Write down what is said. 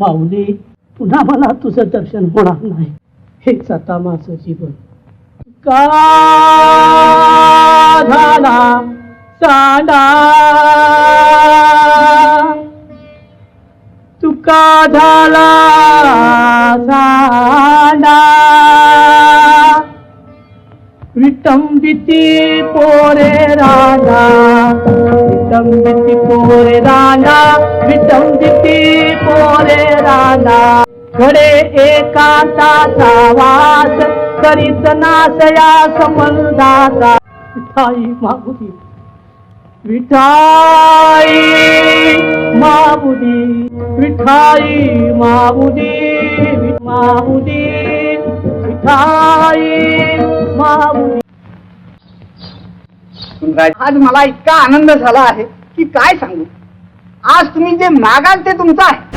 माऊली पुन्हा मला तुझं दर्शन होणार नाही. हेच आता माझं जीवन. झाला साडा. तुका झाला साडा. विटंबिती पोरे राधा. विटंबिती पोरे राधा. विटंबिती पोरे राजा घडे एकांताचा वास करीत नासया संबंधाचा विठाई मागुदी. विठाई माबुदी विठाई माबुदी माबुदी विठाई माबुदी आज मला इतका आनंद झाला आहे की काय सांगू? आज तुम्ही जे मागाल ते तुमचं आहे.